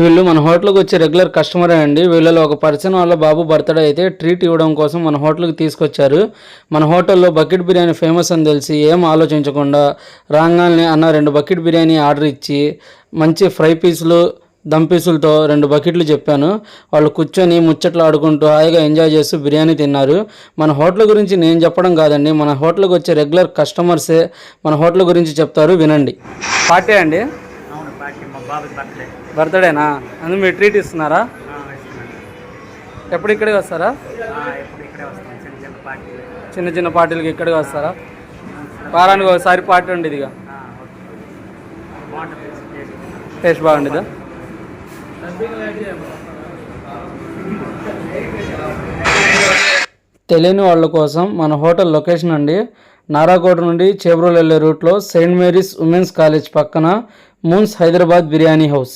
వీళ్ళు మన హోటల్కి వచ్చే రెగ్యులర్ కస్టమరే అండి. వీళ్ళలో ఒక పర్సన్ వాళ్ళ బాబు బర్త్డే అయితే ట్రీట్ ఇవ్వడం కోసం మన హోటల్కి తీసుకొచ్చారు. మన హోటల్లో బకెట్ బిర్యానీ ఫేమస్ అని తెలిసి ఏం ఆలోచించకుండా రాగానే అన్న రెండు బకెట్ బిర్యానీ ఆర్డర్ ఇచ్చి మంచి ఫ్రై పీసులు దమ్ పీసులతో రెండు బకెట్లు చెప్పాను. వాళ్ళు కూర్చొని ముచ్చట్లు ఆడుకుంటూ హాయిగా ఎంజాయ్ చేస్తూ బిర్యానీ తిన్నారు. మన హోటల్ గురించి నేను చెప్పడం కాదండి. మన హోటల్కి వచ్చే రెగ్యులర్ కస్టమర్సే మన హోటల్ గురించి చెప్తారు. వినండి. పార్టీ అండి. బర్త్డేనా అందుకు మీరు ట్రీట్ ఇస్తున్నారా? ఎప్పుడు ఇక్కడికి వస్తారా? చిన్న చిన్న పార్టీ చిన్న చిన్న పార్టీలకి ఇక్కడికి వస్తారా? వారానికి ఒకసారి పార్టీ ఉండేది ఇక. టేస్ట్ బాగుండేదా? తెలియని వాళ్ళ కోసం మన హోటల్ లొకేషన్ అండి. నారాకోట నుండి చేబ్రోల్ వెళ్ళే రూట్లో సెయింట్ మేరీస్ ఉమెన్స్ కాలేజ్ పక్కన మూన్స్ హైదరాబాద్ బిర్యానీ హౌస్.